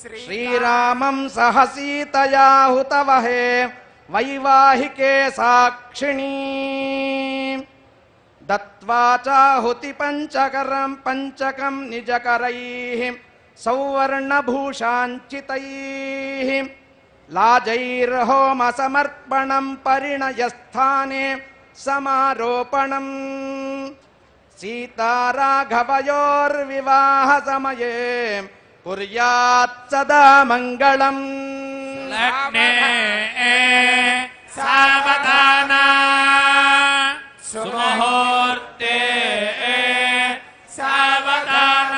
श्रीरामम् सह सीतया हुतवहे वैवाहिके साक्षिणी। दत्त्वा चाहुति पञ्चकरम् पञ्चकम् निजकरैः, सौवर्णभूषाञ्चितैः। लाजैर्होमसमर्पणम् परिणयस्थाने समारोपणम्। सीताराघवयोर्विवाहसमये कुर्यात् सदा मङ्गलम्। लग्ने सावधान। सुमुहूर्ते सावधान।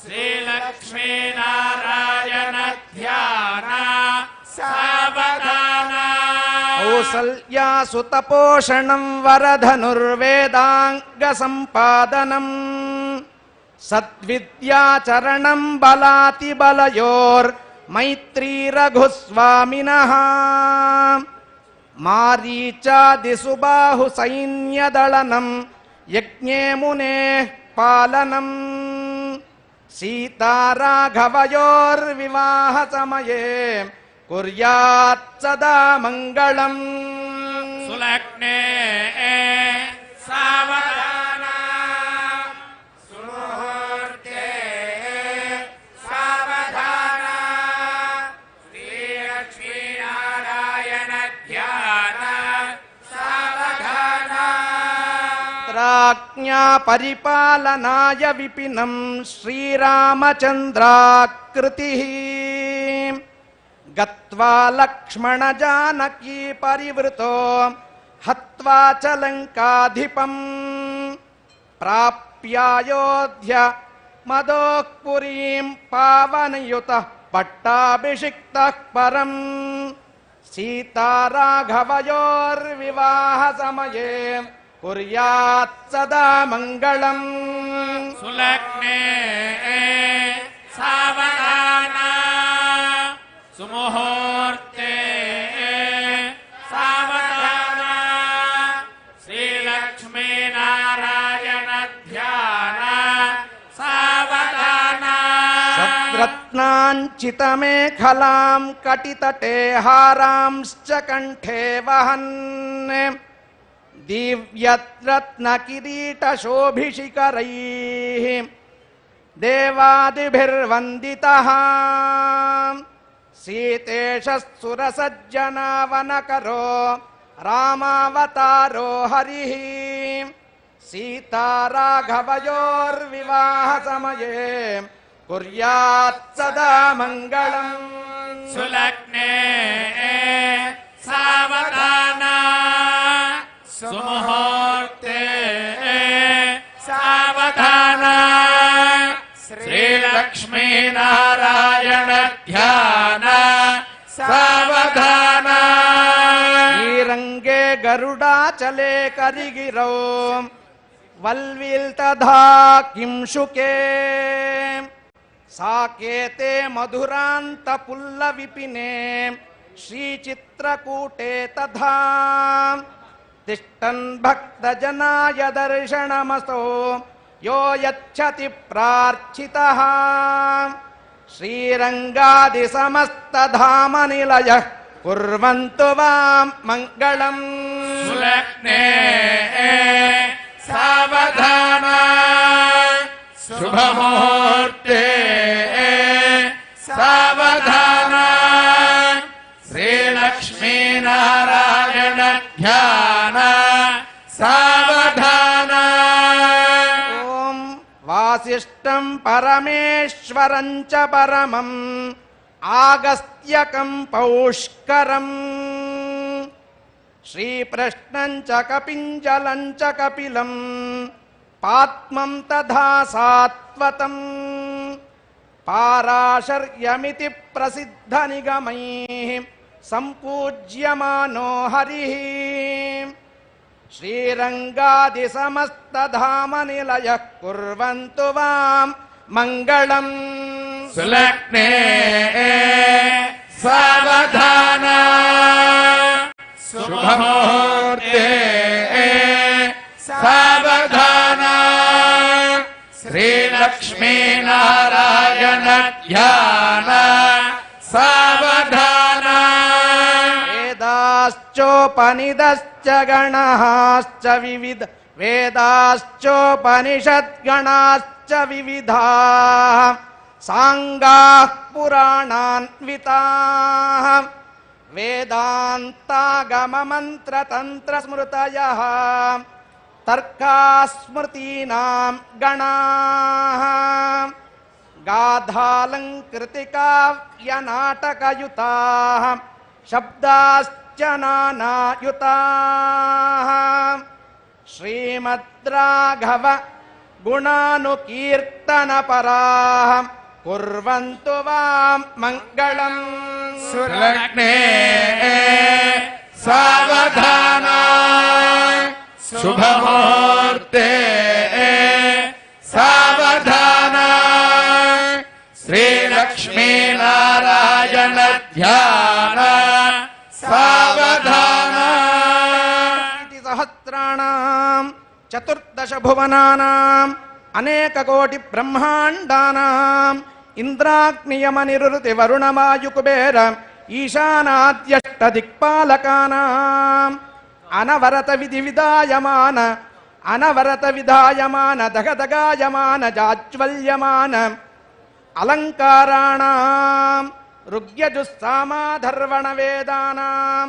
श्रीलक्ष्मीनारायण ध्यान सावधान। कौसल्या सुतपोषणम् वरधनुर्वेदाङ्गसम्पादनम् सद्विद्याचरणम् बलातिबलयोर्मैत्री रघुस्वामिनः मारीचादिसुबाहु सैन्यदळनम् यज्ञे मुनेः पालनम् सीताराघवयोर्विवाहसमये कुर्यात् सदा मङ्गलम्। सुलग्ने परिपालनाय विपिनम् श्रीरामचन्द्राकृतिः। गत्वा लक्ष्मणजानकी परिवृतो हत्वा च लङ्काधिपम् प्राप्यायोध्य मदोः पुरीम् पावनयुतः पट्टाभिषिक्तः परम् सीताराघवयोर्विवाहसमये कुर्यात् सदा मङ्गलम्। सुलग्ने सावधान। सुमुहूर्ते सावधान। श्रीलक्ष्मीनारायण ध्यान सावधान। रत्नाञ्चितमेखलाम् कटितटे हारांश्च कण्ठे वहन् दिव्यरत्नकिरीटशोभिशिखरैः देवादिभिर्वन्दितः। सीतेश सुरसज्जनावनकरो रामावतारो हरिः। सीताराघवयोर्विवाहसमये कुर्यात् सदा मङ्गलम्। सुलग्ने सावधान सुमुहूर्ते सावधान। श्रीलक्ष्मीनारायण ध्यान सावधान। श्रीरङ्गे गरुडाचले करिगिरौ। वल्विल्तधा किंशुके। साकेते मधुरान्तपुल्लविपिने। श्रीचित्रकूटे तथा तिष्ठन् भक्तजनाय दर्शनमसो। यो यच्छति प्रार्थितः। श्रीरङ्गादिसमस्तधामनिलयः कुर्वन्तु वाम् मङ्गलम्। सुलग्ने सावधान। शुभमुहूर्ते सावधान। श्रीलक्ष्मीनारायण वासिष्ठम् परमेश्वरम् च परमम् आगस्त्यकम् पौष्करम्। श्रीप्रश्नम् च कपिञ्जलम् च कपिलम् पात्मम् तथा सात्वतम्। पाराशर्यमिति प्रसिद्धनिगमैः सम्पूज्यमानो हरिः श्रीरङ्गादिसमस्तधामनिलयः कुर्वन्तु वाम् मङ्गलम् सुलग्ने सावधान शुभमुहूर्ते सावधान श्रीलक्ष्मी श्रीलक्ष्मीनारायण वेदाश्चोपनिदश्च गणाश्च विविध वेदाश्चोपनिषद्गणाश्च विविधाः साङ्गाः पुराणान्विताः वेदान्तागममन्त्रतन्त्रस्मृतयः तर्काः स्मृतीनां गणाः गाधालङ्कृतिकाव्यनाटकयुताः शब्दाश्च नानायुताः श्रीमद्राघव गुणानुकीर्तनपराः। कुर्वन्तु वां मङ्गलम्। सुलग्ने सावधान। शुभमुहूर्ते सावधान। श्रीलक्ष्मीनारायण చతుర్దశ భువనానా అనేక కోటి బ్రహ్మాండానాం ఇంద్రాగ్నియమనిరుతి వరుణమాయుకుబేర ఈశానాద్యష్ట దిక్పాలకానాం అనవరత విధి విధాయమాన అనవరత విధాయమాన దగదగాయమాన జాజ్వల్యమాన అలంకారాణం రుగ్యజుస్సామాధర్వణ వేదానాం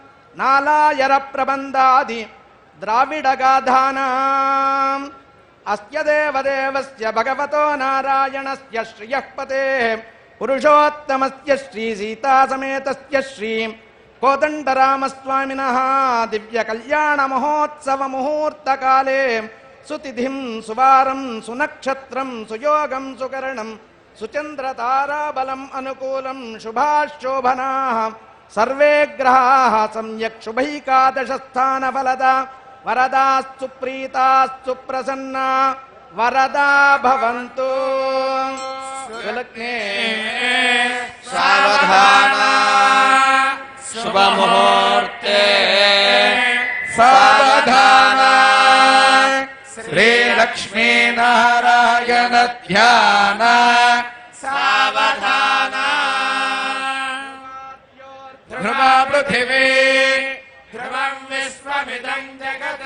वैष्णव क्षेत्राणाम् नालायर प्रबन्धादि द्राविडगाधानाम्। अस्य देवदेवस्य भगवतो नारायणस्य श्रियः पतेः पुरुषोत्तमस्य श्रीसीतासमेतस्य श्री कोदण्डरामस्वामिनः दिव्यकल्याणमहोत्सवमुहूर्तकाले सुतिथिं सुवारं सुनक्षत्रं सुयोगं सुकरणं सुचन्द्रताराबलम् अनुकूलं शुभाशोभनाः सर्वे ग्रहाः सम्यक् शुभैकादशस्थानफलदा वरदास्तु प्रीतास्तु प्रसन्ना वरदा भवन्तु। सुलग्ने सावधान शुभमुहूर्ते सावधान। श्रीलक्ष्मीनारायण ध्यान सावधान पृथिवी। ध्रुवं विश्वमिदं जगत्।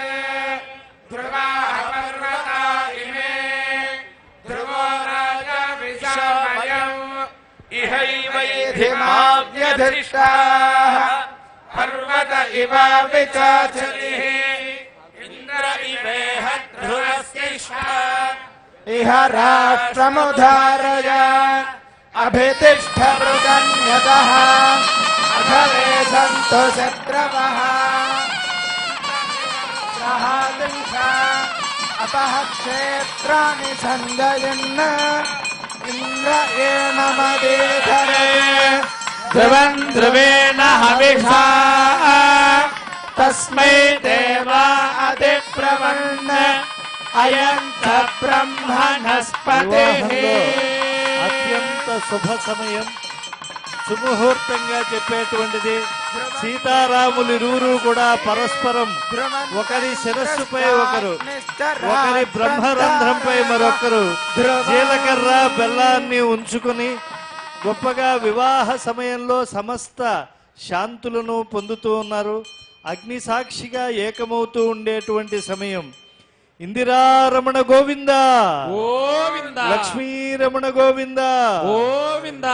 ध्रुवाः पर्वता इमे। ध्रुवो राजा विशामयम्। पर्वत इवाविचाचलिः इन्द्र इवेह ध्रुवस्यैषा इह राष्ट्रमुधारय। अभितिष्ठ अथवे सन्तु शत्रवः। अपः क्षेत्राणि सन्दयन् इन्द्र एण मदेधरे। ध्रुवन् ध्रुवेण हविषा। तस्मै देवा अधिप्रवन् अयन्त ब्रह्मणस्पतेः। अत्यन्तशुभसमयम् సుముహూర్తంగా చెప్పేటువంటిది. సీతారాములు ఇరువురు కూడా పరస్పరం ఒకరి శిరస్సుపై ఒకరు ఒకరి బ్రహ్మరంధ్రంపై మరొకరు జీలకర్ర బెల్లాన్ని ఉంచుకుని గొప్పగా వివాహ సమయంలో సమస్త శాంతులను పొందుతూ ఉన్నారు. అగ్ని సాక్షిగా ఏకమవుతూ ఉండేటువంటి సమయం. ఇందిరారమణ గోవింద! గోవింద! లక్ష్మీరమణ గోవింద! గోవింద!